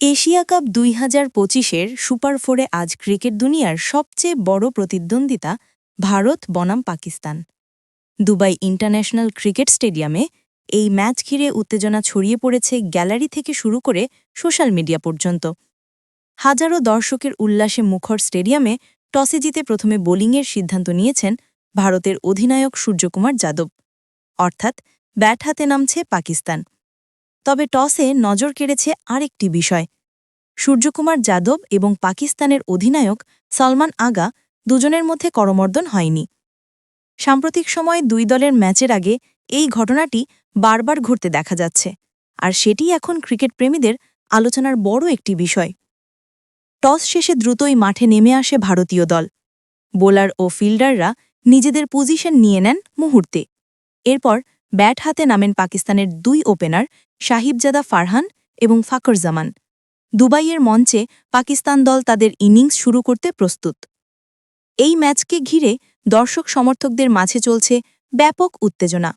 Asia cup দুই হাজার পঁচিশের সুপার ফোরে আজ ক্রিকেট দুনিয়ার সবচেয়ে বড় প্রতিদ্বন্দ্বিতা ভারত বনাম পাকিস্তান। দুবাই ইন্টারন্যাশনাল ক্রিকেট স্টেডিয়ামে এই ম্যাচ ঘিরে উত্তেজনা ছড়িয়ে পড়েছে গ্যালারি থেকে শুরু করে সোশ্যাল মিডিয়া পর্যন্ত। হাজারো দর্শকের উল্লাসে মুখর স্টেডিয়ামে টসে জিতে প্রথমে বোলিংয়ের সিদ্ধান্ত নিয়েছেন ভারতের অধিনায়ক সূর্যকুমার যাদব। অর্থাৎ ব্যাট হাতে নামছে পাকিস্তান। তবে টসে নজর কেড়েছে আরেকটি বিষয়। সূর্যকুমার যাদব এবং পাকিস্তানের অধিনায়ক সলমান আগা দুজনের মধ্যে করমর্দন হয়নি। সাম্প্রতিক সময়ে দুই দলের ম্যাচের আগে এই ঘটনাটি বারবার ঘটতে দেখা যাচ্ছে, আর সেটি এখন ক্রিকেট প্রেমীদের আলোচনার বড় একটি বিষয়। টস শেষে দ্রুতই মাঠে নেমে আসে ভারতীয় দল। বোলার ও ফিল্ডাররা নিজেদের পজিশন নিয়ে নেন মুহূর্তে। এরপর ব্যাট হাতে নামেন পাকিস্তানের দুই ওপেনার সাহিবজাদা ফারহান এবং ফাকর জামান দুবাইয়ের মঞ্চে পাকিস্তান দল তাদের ইনিংস শুরু করতে প্রস্তুত। এই ম্যাচকে ঘিরে দর্শক সমর্থকদের মাঝে চলছে ব্যাপক উত্তেজনা।